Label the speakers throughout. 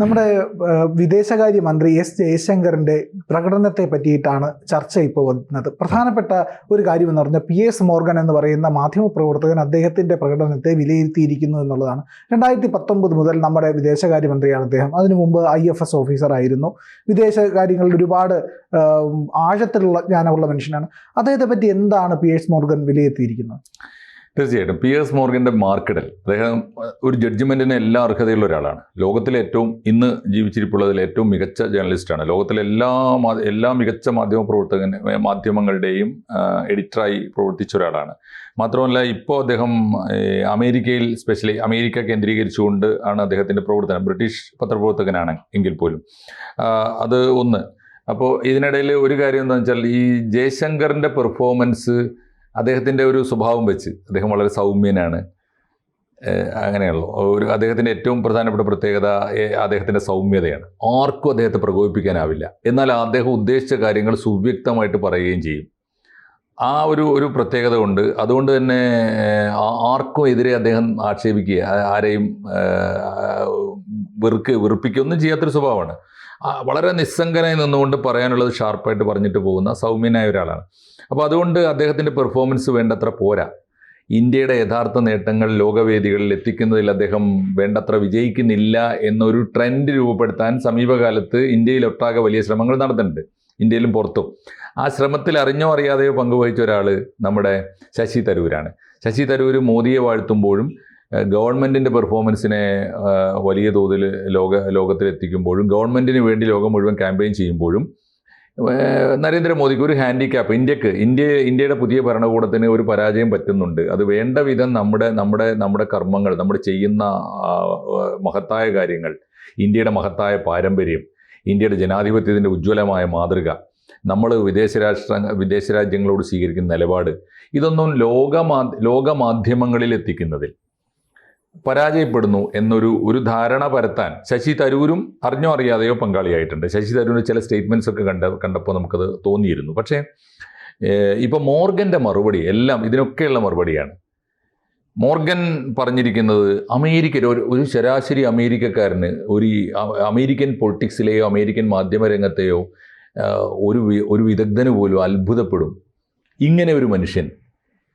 Speaker 1: നമ്മുടെ വിദേശകാര്യ മന്ത്രി എസ് ജയശങ്കറിന്റെ പ്രകടനത്തെ പറ്റിയിട്ടാണ് ചർച്ച ഇപ്പോൾ വന്നത്. പ്രധാനപ്പെട്ട ഒരു കാര്യം എന്ന് പറഞ്ഞാൽ പി എസ് മോർഗൻ എന്ന് പറയുന്ന മാധ്യമപ്രവർത്തകൻ അദ്ദേഹത്തിന്റെ പ്രകടനത്തെ വിലയിരുത്തിയിരിക്കുന്നു എന്നുള്ളതാണ്. രണ്ടായിരത്തി പത്തൊമ്പത് മുതൽ നമ്മുടെ വിദേശകാര്യമന്ത്രിയാണ് അദ്ദേഹം. അതിനു മുമ്പ് ഐ എഫ് എസ് ഓഫീസർ ആയിരുന്നു. വിദേശകാര്യങ്ങളിൽ ഒരുപാട് ആഴത്തിലുള്ള ജ്ഞാനമുള്ള മനുഷ്യനാണ്. അദ്ദേഹത്തെ പറ്റി എന്താണ് പി എസ് മോർഗൻ വിലയിരുത്തിയിരിക്കുന്നത്?
Speaker 2: തീർച്ചയായിട്ടും പി എസ് മോർഗിന്റെ മാർക്കിടൽ അദ്ദേഹം ഒരു ജഡ്ജ്മെന്റിന് എല്ലാ അർഹതയുള്ള ഒരാളാണ്. ലോകത്തിലെ ഏറ്റവും ഇന്ന് ജീവിച്ചിരിപ്പുള്ളതിൽ ഏറ്റവും മികച്ച ജേർണലിസ്റ്റാണ് ലോകത്തിലെ എല്ലാ എല്ലാ മികച്ച മാധ്യമ പ്രവർത്തകൻ മാധ്യമങ്ങളുടെയും എഡിറ്ററായി പ്രവർത്തിച്ച ഒരാളാണ്. മാത്രമല്ല ഇപ്പോൾ അദ്ദേഹം അമേരിക്കയിൽ സ്പെഷ്യലി അമേരിക്ക കേന്ദ്രീകരിച്ചുകൊണ്ട് ആണ് അദ്ദേഹത്തിന്റെ പ്രവർത്തനം. ബ്രിട്ടീഷ് പത്രപ്രവർത്തകനാണ് എങ്കിൽ പോലും. അത് ഒന്ന്. അപ്പോൾ ഇതിനിടയിൽ ഒരു കാര്യം എന്താണെന്ന് വെച്ചാൽ ഈ ജയശങ്കറിന്റെ പെർഫോമൻസ് അദ്ദേഹത്തിന്റെ ഒരു സ്വഭാവം വെച്ച് അദ്ദേഹം വളരെ സൗമ്യനാണ്. അങ്ങനെയുള്ളൂ. ഒരു അദ്ദേഹത്തിന്റെ ഏറ്റവും പ്രധാനപ്പെട്ട പ്രത്യേകത അദ്ദേഹത്തിന്റെ സൗമ്യതയാണ്. ആർക്കും അദ്ദേഹത്തെ പ്രകോപിപ്പിക്കാനാവില്ല. എന്നാൽ അദ്ദേഹം ഉദ്ദേശിച്ച കാര്യങ്ങൾ സുവ്യക്തമായിട്ട് പറയുകയും ചെയ്യും. ആ ഒരു ഒരു പ്രത്യേകത കൊണ്ട് അതുകൊണ്ട് തന്നെ ആർക്കും എതിരെ അദ്ദേഹം ആക്ഷേപിക്കുക ആരെയും വെറുക്ക് വെറുപ്പിക്കുക ഒന്നും ചെയ്യാത്തൊരു സ്വഭാവമാണ്. വളരെ നിസ്സംഗനായി നിന്നുകൊണ്ട് പറയാനുള്ളത് ഷാർപ്പായിട്ട് പറഞ്ഞിട്ട് പോകുന്ന സൗമ്യനായ ഒരാളാണ്. അപ്പോൾ അതുകൊണ്ട് അദ്ദേഹത്തിന്റെ പെർഫോമൻസ് വേണ്ടത്ര പോരാ. ഇന്ത്യയുടെ യഥാർത്ഥ നേട്ടങ്ങൾ ലോകവേദികളിൽ എത്തിക്കുന്നതിൽ അദ്ദേഹം വേണ്ടത്ര വിജയിക്കുന്നില്ല എന്നൊരു ട്രെൻഡ് രൂപപ്പെടുത്താൻ സമീപകാലത്ത് ഇന്ത്യയിലൊട്ടാകെ വലിയ ശ്രമങ്ങൾ നടത്തുന്നുണ്ട് ഇന്ത്യയിലും പുറത്തും. ആ ശ്രമത്തിൽ അറിഞ്ഞോ അറിയാതെയോ പങ്കുവഹിച്ച ഒരാൾ നമ്മുടെ ശശി തരൂരാണ്. ശശി തരൂർ മോദിയെ വാഴ്ത്തുമ്പോഴും ഗവൺമെന്റിന്റെ പെർഫോമൻസിനെ വലിയ തോതിൽ ലോക ലോകത്തിലെത്തിക്കുമ്പോഴും ഗവൺമെന്റിന് വേണ്ടി ലോകം മുഴുവൻ ക്യാമ്പയിൻ ചെയ്യുമ്പോഴും നരേന്ദ്രമോദിക്ക് ഒരു ഹാൻഡിക്യാപ്പ് ഇന്ത്യയ്ക്ക് ഇന്ത്യ ഇന്ത്യയുടെ പുതിയ ഭരണകൂടത്തിന് ഒരു പരാജയം പറ്റുന്നുണ്ട്. അത് വേണ്ട വിധം നമ്മുടെ നമ്മുടെ നമ്മുടെ കർമ്മങ്ങൾ നമ്മൾ ചെയ്യുന്ന മഹത്തായ കാര്യങ്ങൾ ഇന്ത്യയുടെ മഹത്തായ പാരമ്പര്യം ഇന്ത്യയുടെ ജനാധിപത്യത്തിന്റെ ഉജ്ജ്വലമായ മാതൃക നമ്മൾ വിദേശ രാഷ്ട്ര വിദേശ രാജ്യങ്ങളോട് സ്വീകരിക്കുന്ന നിലപാട് ഇതൊന്നും ലോകമാ ലോകമാധ്യമങ്ങളിൽ എത്തിക്കുന്നതിൽ പരാജയപ്പെടുന്നു എന്നൊരു ഒരു ധാരണ പരത്താൻ ശശി തരൂരും അറിഞ്ഞോ അറിയാതെയോ പങ്കാളിയായിട്ടുണ്ട്. ശശി തരൂരിന്റെ ചില സ്റ്റേറ്റ്മെന്റ്സ് ഒക്കെ കണ്ട കണ്ടപ്പോൾ നമുക്കത് തോന്നിയിരുന്നു. പക്ഷേ ഇപ്പോൾ മോർഗന്റെ മറുപടി എല്ലാം ഇതിനൊക്കെയുള്ള മറുപടിയാണ്. മോർഗൻ പറഞ്ഞിരിക്കുന്നത് അമേരിക്കൻ ഒരു ഒരു ശരാശരി അമേരിക്കക്കാരന് ഒരു അമേരിക്കൻ പൊളിറ്റിക്സിലെയോ അമേരിക്കൻ മാധ്യമരംഗത്തെയോ ഒരു ഒരു വിദഗ്ധന് പോലും അത്ഭുതപ്പെടും. ഇങ്ങനെ ഒരു മനുഷ്യൻ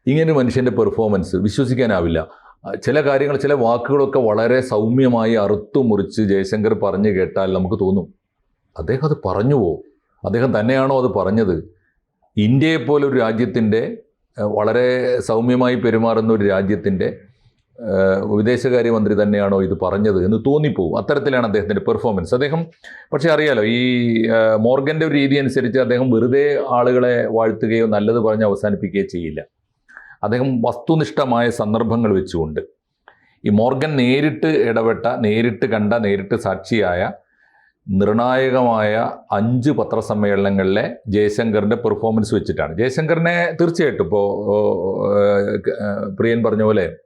Speaker 2: ഇങ്ങനെ ഒരു മനുഷ്യന്റെ പെർഫോമൻസ് വിശ്വസിക്കാനാവില്ല. ചില കാര്യങ്ങൾ ചില വാക്കുകളൊക്കെ വളരെ സൗമ്യമായി അറുത്തു മുറിച്ച് ജയശങ്കർ പറഞ്ഞു കേട്ടാൽ നമുക്ക് തോന്നും അദ്ദേഹം അത് പറഞ്ഞു പറഞ്ഞുവോ അദ്ദേഹം തന്നെയാണോ അത് പറഞ്ഞത്? ഇന്ത്യയെപ്പോലെ ഒരു രാജ്യത്തിന്റെ വളരെ സൗമ്യമായി പെരുമാറുന്ന ഒരു രാജ്യത്തിന്റെ വിദേശകാര്യമന്ത്രി തന്നെയാണോ ഇത് പറഞ്ഞത് എന്ന് തോന്നിപ്പോവും. അത്തരത്തിലാണ് അദ്ദേഹത്തിന്റെ പെർഫോമൻസ്. അദ്ദേഹം പക്ഷേ അറിയാലോ ഈ മോർഗന്റെ ഒരു രീതി അനുസരിച്ച് അദ്ദേഹം വെറുതെ ആളുകളെ വാഴ്ത്തുകയോ നല്ലത് പറഞ്ഞ് അവസാനിപ്പിക്കുകയോ ചെയ്യില്ല. അദ്ദേഹം വസ്തുനിഷ്ഠമായ സന്ദർഭങ്ങൾ വെച്ചുകൊണ്ട് ഈ മോർഗൻ നേരിട്ട് ഇടപെട്ട നേരിട്ട് കണ്ട നേരിട്ട് സാക്ഷിയായ നിർണായകമായ അഞ്ച് പത്രസമ്മേളനങ്ങളിലെ ജയശങ്കറിന്റെ പെർഫോമൻസ് വെച്ചിട്ടാണ്. ജയശങ്കറിനെ തീർച്ചയായിട്ടും ഇപ്പോൾ പ്രിയൻ പറഞ്ഞ പോലെ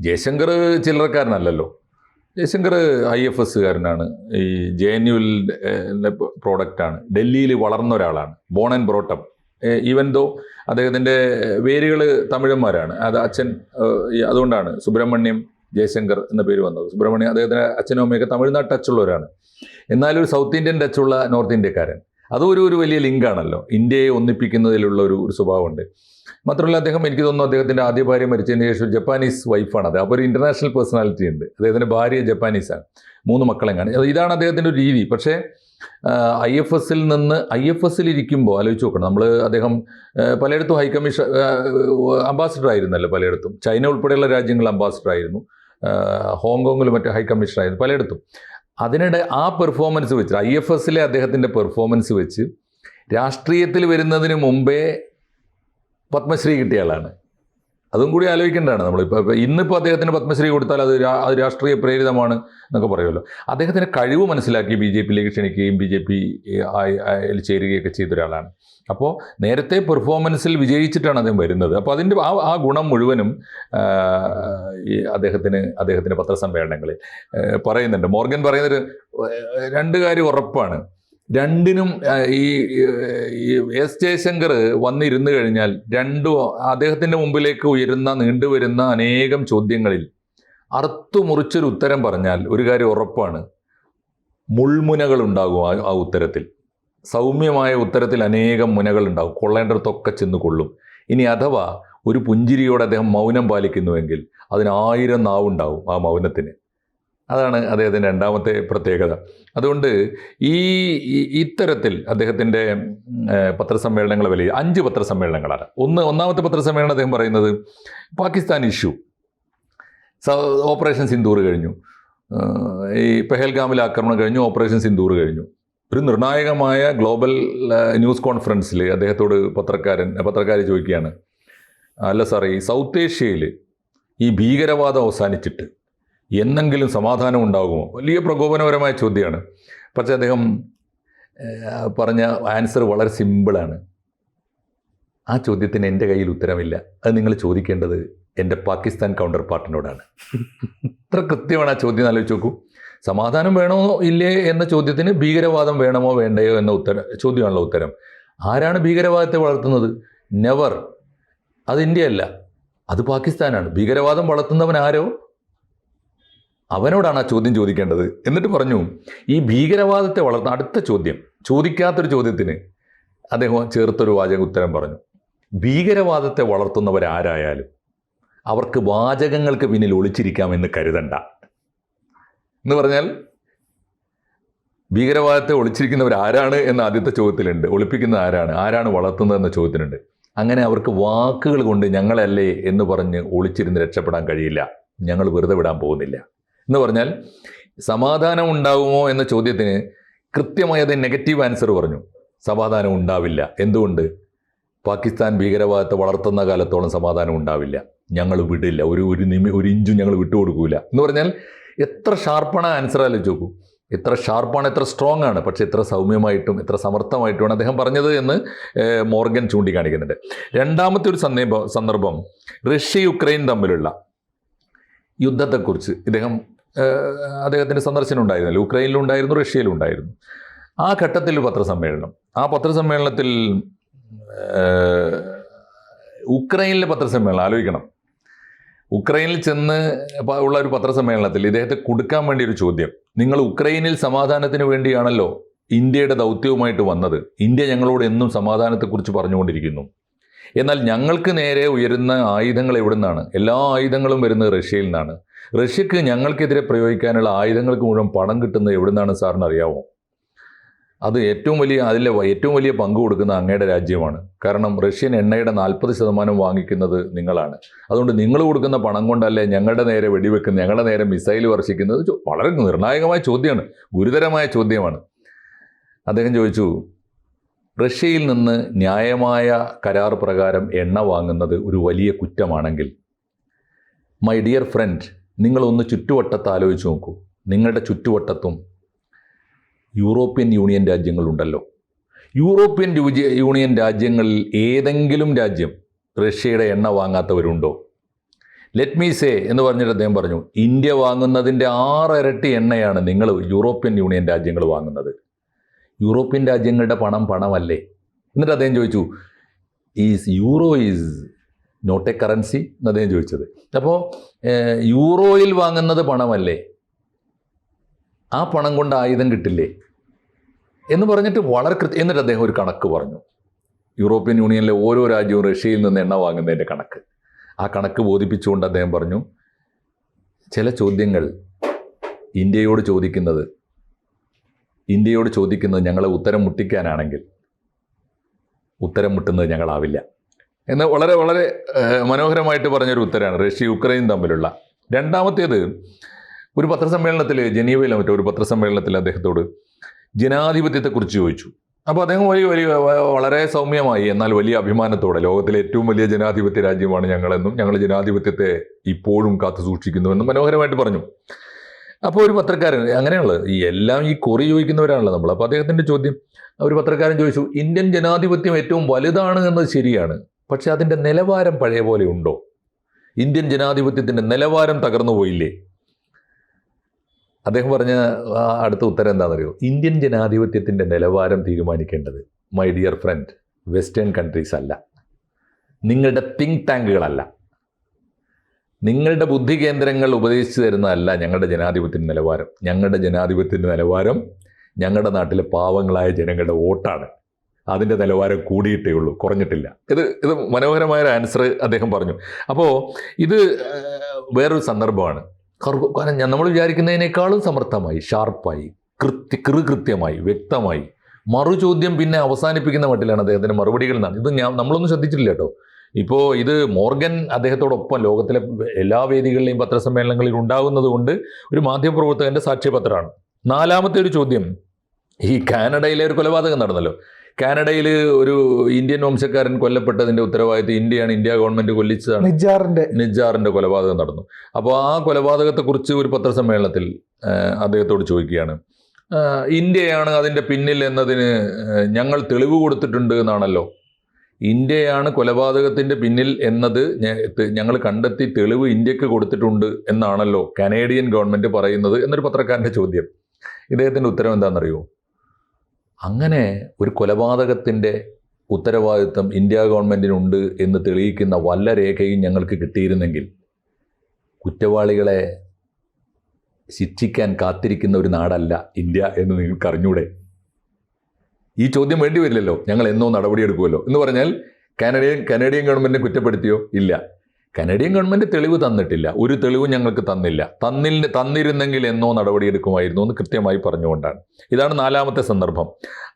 Speaker 2: ജയശങ്കർ ചില്ലറക്കാരനല്ലല്ലോ. ജയശങ്കർ ഐ എഫ് എസ്സുകാരനാണ്. ഈ ജെ എൻ യുവിന്റെ പ്രോഡക്റ്റാണ്. ഡൽഹിയിൽ വളർന്ന ഒരാളാണ്. Born and brought up even though അദ്ദേഹത്തിന്റെ വേരുകൾ തമിഴന്മാരാണ്. അത് അച്ഛൻ അതുകൊണ്ടാണ് സുബ്രഹ്മണ്യം ജയശങ്കർ എന്ന പേര് വന്നത്. സുബ്രഹ്മണ്യം അദ്ദേഹത്തിന്റെ അച്ഛനും അമ്മയൊക്കെ തമിഴ്നാട് ടച്ചുള്ളവരാണ് എന്നാലും ഒരു സൗത്ത് ഇന്ത്യൻ ടച്ചുള്ള നോർത്ത് ഇന്ത്യക്കാരൻ അതും ഒരു ഒരു വലിയ ലിങ്കാണല്ലോ ഇന്ത്യയെ ഒന്നിപ്പിക്കുന്നതിലുള്ള ഒരു ഒരു സ്വഭാവമുണ്ട്. മാത്രമല്ല അദ്ദേഹം എനിക്ക് തോന്നുന്നു അദ്ദേഹത്തിന്റെ ആദ്യ ഭാര്യ മരിച്ചതിന് ശേഷം ജപ്പാനീസ് വൈഫാണ് അത് അപ്പോൾ ഒരു ഇന്റർനാഷണൽ പേഴ്സണാലിറ്റി ഉണ്ട്. അദ്ദേഹത്തിന്റെ ഭാര്യ ജപ്പാനീസാണ്. മൂന്ന് മക്കളെങ്ങാണ് ഇതാണ് അദ്ദേഹത്തിന്റെ ഒരു രീതി. പക്ഷേ ഐ എഫ് എസിൽ നിന്ന് ഐ എഫ് എസിൽ ഇരിക്കുമ്പോൾ ആലോചിച്ച് നോക്കണം. നമ്മൾ അദ്ദേഹം പലയിടത്തും ഹൈക്കമ്മീഷൻ അംബാസിഡർ ആയിരുന്നല്ലോ പലയിടത്തും. ചൈന ഉൾപ്പെടെയുള്ള രാജ്യങ്ങൾ അംബാസിഡർ ആയിരുന്നു. ഹോങ്കോങ്ങിൽ മറ്റേ ഹൈക്കമ്മീഷണർ ആയിരുന്നു പലയിടത്തും. അതിനിടെ ആ പെർഫോമൻസ് വെച്ച് ഐ എഫ് എസിലെ അദ്ദേഹത്തിന്റെ പെർഫോമൻസ് വെച്ച് രാഷ്ട്രീയത്തിൽ വരുന്നതിന് മുമ്പേ പത്മശ്രീ കിട്ടിയ ആളാണ്. അതും കൂടി ആലോചിക്കേണ്ടതാണ്. നമ്മളിപ്പോൾ ഇന്നിപ്പോൾ അദ്ദേഹത്തിന് പത്മശ്രീ കൊടുത്താൽ അത് അത് രാഷ്ട്രീയ പ്രേരിതമാണ് എന്നൊക്കെ പറയുമല്ലോ. അദ്ദേഹത്തിന്റെ കഴിവ് മനസ്സിലാക്കി ബി ജെ പിയിലേക്ക് ക്ഷണിക്കുകയും ബി ജെ പി ആയി ചേരുകയൊക്കെ ചെയ്ത ഒരാളാണ് അപ്പോൾ നേരത്തെ പെർഫോമൻസിൽ വിജയിച്ചിട്ടാണ് അദ്ദേഹം വരുന്നത്. അപ്പോൾ അതിന്റെ ആ ആ ഗുണം മുഴുവനും ഈ അദ്ദേഹത്തിന് അദ്ദേഹത്തിന്റെ പത്രസമ്മേളനങ്ങളിൽ പറയുന്നുണ്ട്. മോർഗൻ പറയുന്നൊരു രണ്ട് കാര്യം ഉറപ്പാണ്. രണ്ടിനും ഈ എസ് ജയശങ്കർ വന്നിരുന്നു കഴിഞ്ഞാൽ രണ്ടും അദ്ദേഹത്തിന്റെ മുമ്പിലേക്ക് ഉയരുന്ന നീണ്ടുവരുന്ന അനേകം ചോദ്യങ്ങളിൽ അറുത്തു മുറിച്ചൊരു ഉത്തരം പറഞ്ഞാൽ ഒരു കാര്യം ഉറപ്പാണ്. മുൾമുനകൾ ഉണ്ടാകും ആ ആ ഉത്തരത്തിൽ. സൗമ്യമായ ഉത്തരത്തിൽ അനേകം മുനകൾ ഉണ്ടാകും. കൊള്ളേണ്ടടത്തൊക്കെ ചെന്ന് കൊള്ളും. ഇനി അഥവാ ഒരു പുഞ്ചിരിയോടെ അദ്ദേഹം മൗനം പാലിക്കുന്നുവെങ്കിൽ അതിനായിരം നാവുണ്ടാവും ആ മൗനത്തിന്. അതാണ് അദ്ദേഹത്തിന്റെ രണ്ടാമത്തെ പ്രത്യേകത. അതുകൊണ്ട് ഈ ഇത്തരത്തിൽ അദ്ദേഹത്തിന്റെ പത്രസമ്മേളനങ്ങൾ വലിയ അഞ്ച് പത്രസമ്മേളനങ്ങളാണ്. ഒന്ന് ഒന്നാമത്തെ പത്രസമ്മേളനം അദ്ദേഹം പറയുന്നത് പാകിസ്ഥാൻ ഇഷ്യൂ. സ- ഓപ്പറേഷൻ സിന്ദൂർ കഴിഞ്ഞു. ഈ പെഹൽഗാമിൽ ആക്രമണം കഴിഞ്ഞു ഓപ്പറേഷൻ സിന്ദൂർ കഴിഞ്ഞു. ഒരു നിർണായകമായ ഗ്ലോബൽ ന്യൂസ് കോൺഫറൻസിൽ അദ്ദേഹത്തോട് പത്രക്കാരൻ പത്രക്കാർ ചോദിക്കുകയാണ് അല്ല സാറേ ഈ സൗത്ത് ഏഷ്യയിൽ ഈ ഭീകരവാദം അവസാനിച്ചിട്ട് എന്നെങ്കിലും സമാധാനം ഉണ്ടാകുമോ? വലിയ പ്രകോപനപരമായ ചോദ്യമാണ്. പക്ഷേ അദ്ദേഹം പറഞ്ഞ ആൻസർ വളരെ സിമ്പിളാണ്. ആ ചോദ്യത്തിന് എന്റെ കയ്യിൽ ഉത്തരമില്ല. അത് നിങ്ങൾ ചോദിക്കേണ്ടത് എന്റെ പാകിസ്ഥാൻ കൗണ്ടർ പാർട്ടിനോടാണ് ഇത്ര കൃത്യമാണ് ആ ചോദ്യം ആലോചിച്ച് നോക്കൂ. സമാധാനം വേണോ ഇല്ലേ എന്ന ചോദ്യത്തിന് ഭീകരവാദം വേണമോ വേണ്ടയോ എന്ന ഉത്തരം ചോദ്യമാണല്ലോ ഉത്തരം. ആരാണ് ഭീകരവാദത്തെ വളർത്തുന്നത്? നെവർ. അത് ഇന്ത്യയല്ല. അത് പാകിസ്ഥാനാണ്. ഭീകരവാദം വളർത്തുന്നവൻ ആരോ? അവനോടാണ് ആ ചോദ്യം ചോദിക്കേണ്ടത്. എന്നിട്ട് പറഞ്ഞു ഈ ഭീകരവാദത്തെ വളർത്തുന്ന അടുത്ത ചോദ്യം ചോദിക്കാത്തൊരു ചോദ്യത്തിന് അദ്ദേഹം ചേർത്തൊരു വാചക ഉത്തരം പറഞ്ഞു. ഭീകരവാദത്തെ വളർത്തുന്നവരാരായാലും അവർക്ക് വാചകങ്ങൾക്ക് പിന്നിൽ ഒളിച്ചിരിക്കാമെന്ന് കരുതണ്ട. എന്ന് പറഞ്ഞാൽ ഭീകരവാദത്തെ ഒളിച്ചിരിക്കുന്നവർ ആരാണ്? എന്ന ആദ്യത്തെ ചോദ്യത്തിലുണ്ട്. ഒളിപ്പിക്കുന്ന ആരാണ്? ആരാണ് വളർത്തുന്നത്? എന്ന ചോദ്യത്തിനുണ്ട് അങ്ങനെ അവർക്ക് വാക്കുകൾ കൊണ്ട് ഞങ്ങളല്ലേ എന്ന് പറഞ്ഞ് ഒളിച്ചിരുന്ന് രക്ഷപ്പെടാൻ കഴിയില്ല. ഞങ്ങൾ വെറുതെ വിടാൻ പോകുന്നില്ല. എന്ന് പറഞ്ഞാൽ സമാധാനം ഉണ്ടാകുമോ എന്ന ചോദ്യത്തിന് കൃത്യമായി അത് നെഗറ്റീവ് ആൻസർ പറഞ്ഞു. സമാധാനം ഉണ്ടാവില്ല. എന്തുകൊണ്ട്? പാകിസ്ഥാൻ ഭീകരവാദത്തെ വളർത്തുന്ന കാലത്തോളം സമാധാനം ഉണ്ടാവില്ല. ഞങ്ങൾ വിടില്ല. ഒരു ഒരു നിമി ഒരു ഇഞ്ചും ഞങ്ങൾ വിട്ടുകൊടുക്കൂല എന്ന് പറഞ്ഞാൽ എത്ര ഷാർപ്പാണ് ആൻസർ ആലോചിച്ച് നോക്കൂ. എത്ര ഷാർപ്പാണ് എത്ര സ്ട്രോങ് ആണ്. പക്ഷേ എത്ര സൗമ്യമായിട്ടും എത്ര സമർത്ഥമായിട്ടുമാണ് അദ്ദേഹം പറഞ്ഞത് എന്ന് മോർഗൻ ചൂണ്ടിക്കാണിക്കുന്നുണ്ട്. രണ്ടാമത്തെ ഒരു സന്ദർഭം സന്ദർഭം റഷ്യ യുക്രൈൻ തമ്മിലുള്ള യുദ്ധത്തെക്കുറിച്ച്. ഇദ്ദേഹം അദ്ദേഹത്തിന്റെ സന്ദർശനം ഉണ്ടായിരുന്നല്ലോ യുക്രൈനിലും ഉണ്ടായിരുന്നു റഷ്യയിലും ഉണ്ടായിരുന്നു ആ ഘട്ടത്തിൽ പത്രസമ്മേളനം. ആ പത്രസമ്മേളനത്തിൽ ഉക്രൈനിലെ പത്രസമ്മേളനം ആലോചിക്കണം. ഉക്രൈനിൽ ചെന്ന് ഉള്ള ഒരു പത്രസമ്മേളനത്തിൽ ഇദ്ദേഹത്തെ കൊടുക്കാൻ വേണ്ടി ഒരു ചോദ്യം. നിങ്ങൾ ഉക്രൈനിൽ സമാധാനത്തിന് വേണ്ടിയാണല്ലോ ഇന്ത്യയുടെ ദൗത്യവുമായിട്ട് വന്നത്. ഇന്ത്യ ഞങ്ങളോട് എന്നും സമാധാനത്തെക്കുറിച്ച് പറഞ്ഞുകൊണ്ടിരിക്കുന്നു. എന്നാൽ ഞങ്ങൾക്ക് നേരെ ഉയരുന്ന ആയുധങ്ങൾ എവിടെ നിന്നാണ് എല്ലാ ആയുധങ്ങളും വരുന്നത് റഷ്യയിൽ നിന്നാണ്. റഷ്യക്ക് ഞങ്ങൾക്കെതിരെ പ്രയോഗിക്കാനുള്ള ആയുധങ്ങൾക്ക് മുഴുവൻ പണം കിട്ടുന്നത് എവിടെ നിന്നാണ് സാറിന് അറിയാമോ അത് ഏറ്റവും വലിയ അതിലെ ഏറ്റവും വലിയ പങ്ക് കൊടുക്കുന്ന അങ്ങയുടെ രാജ്യമാണ്. കാരണം റഷ്യൻ എണ്ണയുടെ നാൽപ്പത് ശതമാനം വാങ്ങിക്കുന്നത് നിങ്ങളാണ്. അതുകൊണ്ട് നിങ്ങൾ കൊടുക്കുന്ന പണം കൊണ്ടല്ലേ ഞങ്ങളുടെ നേരെ വെടിവെക്കുന്നത് ഞങ്ങളുടെ നേരെ മിസൈൽ വർഷിക്കുന്നത്? വളരെ നിർണായകമായ ചോദ്യമാണ്. ഗുരുതരമായ ചോദ്യമാണ്. അദ്ദേഹം ചോദിച്ചു റഷ്യയിൽ നിന്ന് ന്യായമായ കരാർ പ്രകാരം എണ്ണ വാങ്ങുന്നത് ഒരു വലിയ കുറ്റമാണെങ്കിൽ മൈ ഡിയർ ഫ്രണ്ട് നിങ്ങളൊന്ന് ചുറ്റുവട്ടത്ത് ആലോചിച്ച് നോക്കൂ. നിങ്ങളുടെ ചുറ്റുവട്ടത്തും യൂറോപ്യൻ യൂണിയൻ രാജ്യങ്ങളുണ്ടല്ലോ. യൂറോപ്യൻ യൂണിയൻ രാജ്യങ്ങളിൽ ഏതെങ്കിലും രാജ്യം റഷ്യയുടെ എണ്ണ വാങ്ങാത്തവരുണ്ടോ? ലെറ്റ് മീ സേ എന്ന് പറഞ്ഞിട്ട് അദ്ദേഹം പറഞ്ഞു ഇന്ത്യ വാങ്ങുന്നതിന്റെ ആറിരട്ടി എണ്ണയാണ് നിങ്ങൾ യൂറോപ്യൻ യൂണിയൻ രാജ്യങ്ങൾ വാങ്ങുന്നത്. യൂറോപ്യൻ രാജ്യങ്ങളുടെ പണം പണമല്ലേ? എന്നിട്ട് അദ്ദേഹം ചോദിച്ചു is euro is not a currency എന്ന് അദ്ദേഹം ചോദിച്ചത്. അപ്പോൾ യൂറോയിൽ വാങ്ങുന്നത് പണമല്ലേ? ആ പണം കൊണ്ട് ആയുധം കിട്ടില്ലേ? എന്ന് പറഞ്ഞിട്ട് വളരെ കൃത്യ എന്നിട്ട് അദ്ദേഹം ഒരു കണക്ക് പറഞ്ഞു. യൂറോപ്യൻ യൂണിയനിലെ ഓരോ രാജ്യവും റഷ്യയിൽ നിന്ന് എണ്ണ വാങ്ങുന്നതിന്റെ കണക്ക്. ആ കണക്ക് ബോധിപ്പിച്ചുകൊണ്ട് അദ്ദേഹം പറഞ്ഞു ചില ചോദ്യങ്ങൾ ഇന്ത്യയോട് ചോദിക്കുന്നത് ഇന്ത്യയോട് ചോദിക്കുന്നത് ഞങ്ങളെ ഉത്തരം മുട്ടിക്കാനാണെങ്കിൽ ഉത്തരം മുട്ടുന്നത് ഞങ്ങളാവില്ല. എന്ന് വളരെ വളരെ മനോഹരമായിട്ട് പറഞ്ഞൊരു ഉത്തരമാണ് റഷ്യ യുക്രൈൻ തമ്മിലുള്ള. രണ്ടാമത്തേത് ഒരു പത്രസമ്മേളനത്തിൽ ജനീവയിലെ മറ്റോ ഒരു പത്രസമ്മേളനത്തിൽ അദ്ദേഹത്തോട് ജനാധിപത്യത്തെക്കുറിച്ച് ചോദിച്ചു. അപ്പോൾ അദ്ദേഹം വലിയ വലിയ വളരെ സൗമ്യമായി എന്നാൽ വലിയ അഭിമാനത്തോടെ ലോകത്തിലെ ഏറ്റവും വലിയ ജനാധിപത്യ രാജ്യമാണ് ഞങ്ങളെന്നും ഞങ്ങൾ ജനാധിപത്യത്തെ ഇപ്പോഴും കാത്തു സൂക്ഷിക്കുന്നുവെന്നും മനോഹരമായിട്ട് പറഞ്ഞു. അപ്പോൾ ഒരു പത്രക്കാരൻ അങ്ങനെയുള്ളത് ഈ എല്ലാം ഈ കൊറി ചോദിക്കുന്നവരാണല്ലോ നമ്മൾ. അപ്പോൾ അദ്ദേഹത്തിന്റെ ചോദ്യം ഒരു പത്രക്കാരൻ ചോദിച്ചു ഇന്ത്യൻ ജനാധിപത്യം ഏറ്റവും വലുതാണ് എന്നത് ശരിയാണ്. പക്ഷെ അതിന്റെ നിലവാരം പഴയ പോലെ ഉണ്ടോ? ഇന്ത്യൻ ജനാധിപത്യത്തിന്റെ നിലവാരം തകർന്നു പോയില്ലേ? അദ്ദേഹം പറഞ്ഞ അടുത്ത ഉത്തരം എന്താണെന്നറിയോ? ഇന്ത്യൻ ജനാധിപത്യത്തിന്റെ നിലവാരം തീരുമാനിക്കേണ്ടത് my dear friend western countries അല്ല. നിങ്ങളുടെ തിങ്ക് ടാങ്കുകളല്ല നിങ്ങളുടെ ബുദ്ധി കേന്ദ്രങ്ങൾ ഉപദേശിച്ചു തരുന്നതല്ല ഞങ്ങളുടെ ജനാധിപത്യത്തിന്റെ നിലവാരം. ഞങ്ങളുടെ ജനാധിപത്യത്തിന്റെ നിലവാരം ഞങ്ങളുടെ നാട്ടിലെ പാവങ്ങളായ ജനങ്ങളുടെ വോട്ടാണ്. അതിന്റെ നിലവാരം കൂടിയിട്ടേ ഉള്ളൂ കുറഞ്ഞിട്ടില്ല. ഇത് ഇത് മനോഹരമായ ഒരു ആൻസർ അദ്ദേഹം പറഞ്ഞു. അപ്പോൾ ഇത് വേറൊരു സന്ദർഭമാണ്. കാരണം ഞാൻ- നമ്മൾ വിചാരിക്കുന്നതിനേക്കാളും സമർത്ഥമായി ഷാർപ്പായി കൃത്യ കൃകൃത്യമായി വ്യക്തമായി മറു ചോദ്യം പിന്നെ അവസാനിപ്പിക്കുന്ന മട്ടിലാണ് അദ്ദേഹത്തിന്റെ മറുപടികൾ എന്നാണ്. ഇത് ഞാൻ നമ്മളൊന്നും ശ്രദ്ധിച്ചിട്ടില്ല കേട്ടോ. ഇപ്പോൾ ഇത് മോർഗൻ അദ്ദേഹത്തോടൊപ്പം ലോകത്തിലെ എല്ലാ വേദികളിലെയും പത്രസമ്മേളനങ്ങളിൽ ഉണ്ടാകുന്നത് കൊണ്ട് ഒരു മാധ്യമപ്രവർത്തകന്റെ സാക്ഷ്യപത്രമാണ്. നാലാമത്തെ ഒരു ചോദ്യം ഈ കാനഡയിലെ ഒരു കൊലപാതകം നടന്നല്ലോ. കാനഡയിൽ ഒരു ഇന്ത്യൻ വംശക്കാരൻ കൊല്ലപ്പെട്ടതിന്റെ ഉത്തരവാദിത്വം ഇന്ത്യയാണ് ഇന്ത്യ ഗവൺമെന്റ് കൊല്ലിച്ചതാണ്.
Speaker 1: നിജാറിന്റെ
Speaker 2: നിജാറിന്റെ കൊലപാതകം നടന്നു. അപ്പോൾ ആ കൊലപാതകത്തെക്കുറിച്ച് ഒരു പത്രസമ്മേളനത്തിൽ അദ്ദേഹത്തോട് ചോദിക്കുകയാണ്. ഇന്ത്യയാണ് അതിന്റെ പിന്നിൽ എന്നതിന് ഞങ്ങൾ തെളിവ് കൊടുത്തിട്ടുണ്ട് എന്നാണല്ലോ. ഇന്ത്യയാണ് കൊലപാതകത്തിന്റെ പിന്നിൽ എന്നത് ഞങ്ങൾ കണ്ടെത്തി തെളിവ് ഇന്ത്യയ്ക്ക് കൊടുത്തിട്ടുണ്ട് എന്നാണല്ലോ കനേഡിയൻ ഗവൺമെന്റ് പറയുന്നത് എന്നൊരു പത്രക്കാരന്റെ ചോദ്യം. ഇദ്ദേഹത്തിന്റെ ഉത്തരം എന്താണെന്നറിയോ അങ്ങനെ ഒരു കൊലപാതകത്തിന്റെ ഉത്തരവാദിത്വം ഇന്ത്യ ഗവൺമെന്റിനുണ്ട് എന്ന് തെളിയിക്കുന്ന വല്ല രേഖയും ഞങ്ങൾക്ക് കിട്ടിയിരുന്നെങ്കിൽ കുറ്റവാളികളെ ശിക്ഷിക്കാൻ കാത്തിരിക്കുന്ന ഒരു നാടല്ല ഇന്ത്യ എന്ന് നിങ്ങൾക്ക് അറിഞ്ഞൂടെ? ഈ ചോദ്യം വേണ്ടി വരില്ലല്ലോ. ഞങ്ങൾ എന്നോ നടപടിയെടുക്കുമല്ലോ. എന്ന് പറഞ്ഞാൽ കാനഡിയൻ കനേഡിയൻ ഗവൺമെന്റിനെ കുറ്റപ്പെടുത്തിയോ? ഇല്ല. കനേഡിയൻ ഗവൺമെന്റ് തെളിവ് തന്നിട്ടില്ല. ഒരു തെളിവും ഞങ്ങൾക്ക് തന്നില്ല. തന്നിൽ തന്നിരുന്നെങ്കിൽ എന്നോ നടപടിയെടുക്കുമായിരുന്നു എന്ന് കൃത്യമായി പറഞ്ഞുകൊണ്ടാണ്. ഇതാണ് നാലാമത്തെ സന്ദർഭം.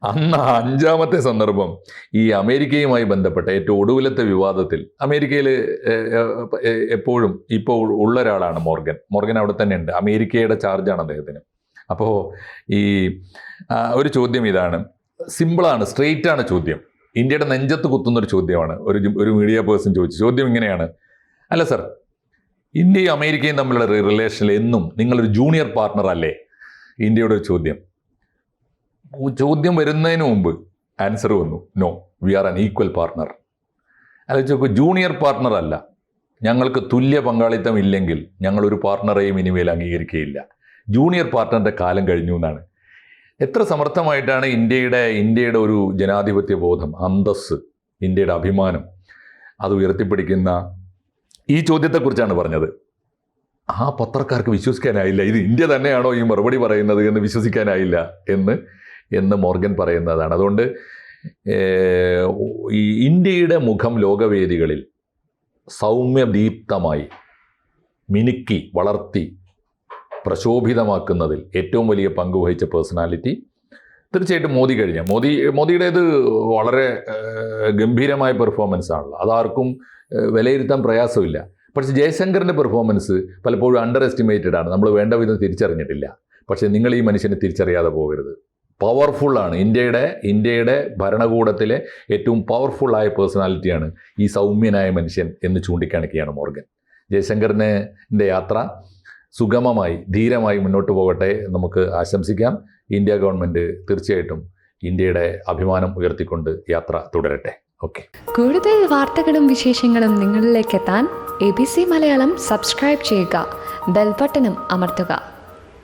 Speaker 2: അന്ന് അഞ്ചാമത്തെ സന്ദർഭം ഈ അമേരിക്കയുമായി ബന്ധപ്പെട്ട ഏറ്റവും ഒടുവിലത്തെ വിവാദത്തിൽ അമേരിക്കയിൽ എപ്പോഴും ഇപ്പോൾ ഉള്ള ഒരാളാണ് മോർഗൻ. മോർഗൻ അവിടെ തന്നെ ഉണ്ട്. അമേരിക്കയുടെ ചാർജാണ് അദ്ദേഹത്തിന്. അപ്പോൾ ഈ ഒരു ചോദ്യം ഇതാണ്. സിമ്പിളാണ് സ്ട്രെയിറ്റാണ് ചോദ്യം. ഇന്ത്യയുടെ നെഞ്ചത്ത് കുത്തുന്ന ഒരു ചോദ്യമാണ്. ഒരു ഒരു മീഡിയ പേഴ്സൺ ചോദിച്ചു. ചോദ്യം ഇങ്ങനെയാണ്. അല്ല സർ ഇന്ത്യയും അമേരിക്കയും തമ്മിലുള്ള റിലേഷനിൽ എന്നും നിങ്ങളൊരു ജൂനിയർ പാർട്ണർ അല്ലേ? ഇന്ത്യയുടെ ഒരു ചോദ്യം. ചോദ്യം വരുന്നതിന് മുമ്പ് ആൻസർ വന്നു no we are an equal partner അത് ചോദിക്കും ജൂനിയർ പാർട്ണർ അല്ല. ഞങ്ങൾക്ക് തുല്യ പങ്കാളിത്തം ഇല്ലെങ്കിൽ ഞങ്ങൾ ഒരു പാർട്ണറെയും ഇനിമേൽ അംഗീകരിക്കുകയില്ല. ജൂനിയർ പാർട്ണറിന്റെ കാലം കഴിഞ്ഞു എന്നാണ്. എത്ര സമർത്ഥമായിട്ടാണ് ഇന്ത്യയുടെ ഇന്ത്യയുടെ ഒരു ജനാധിപത്യ ബോധം അന്തസ് ഇന്ത്യയുടെ അഭിമാനം അത് ഉയർത്തിപ്പിടിക്കുന്ന ഈ ചോദ്യത്തെക്കുറിച്ചാണ് പറഞ്ഞത്. ആ പത്രക്കാർക്ക് വിശ്വസിക്കാനായില്ല. ഇത് ഇന്ത്യ തന്നെയാണോ ഈ മറുപടി പറയുന്നത് എന്ന് വിശ്വസിക്കാനായില്ല എന്ന് എന്ന് മോർഗൻ പറയുന്നതാണ്. അതുകൊണ്ട് ഈ ഇന്ത്യയുടെ മുഖം ലോകവേദികളിൽ സൗമ്യദീപ്തമായി മിനുക്കി വളർത്തി പ്രശോഭിതമാക്കുന്നതിൽ ഏറ്റവും വലിയ പങ്കുവഹിച്ച പേഴ്സണാലിറ്റി തീർച്ചയായിട്ടും മോദി കഴിഞ്ഞ. മോദി മോദിയുടേത് വളരെ ഗംഭീരമായ പെർഫോമൻസ് ആണല്ലോ. അതാർക്കും വിലയിരുത്താൻ പ്രയാസമില്ല. പക്ഷേ ജയശങ്കറിന്റെ പെർഫോമൻസ് പലപ്പോഴും അണ്ടർ എസ്റ്റിമേറ്റഡ് ആണ്. നമ്മൾ വേണ്ട വിധം തിരിച്ചറിഞ്ഞിട്ടില്ല. പക്ഷേ നിങ്ങൾ ഈ മനുഷ്യനെ തിരിച്ചറിയാതെ പോകരുത്. പവർഫുള്ളാണ് ഇന്ത്യയുടെ ഇന്ത്യയുടെ ഭരണകൂടത്തിലെ ഏറ്റവും പവർഫുള്ളായ പേഴ്സണാലിറ്റിയാണ് ഈ സൗമ്യനായ മനുഷ്യൻ എന്ന് ചൂണ്ടിക്കാണിക്കുകയാണ് മോർഗൻ. ജയശങ്കറിന്റെ യാത്ര സുഗമമായി ധീരമായി മുന്നോട്ട് പോകട്ടെ നമുക്ക് ആശംസിക്കാം. ഇന്ത്യ ഗവൺമെന്റ് തീർച്ചയായിട്ടും ഇന്ത്യയുടെ അഭിമാനം ഉയർത്തിക്കൊണ്ട് യാത്ര തുടരട്ടെ. ഓക്കെ.
Speaker 3: കൂടുതൽ വാർത്തകളും വിശേഷങ്ങളും നിങ്ങളിലേക്ക് എത്താൻ A B C Malayalam subscribe ചെയ്യുക. ബെൽബട്ടനും അമർത്തുക.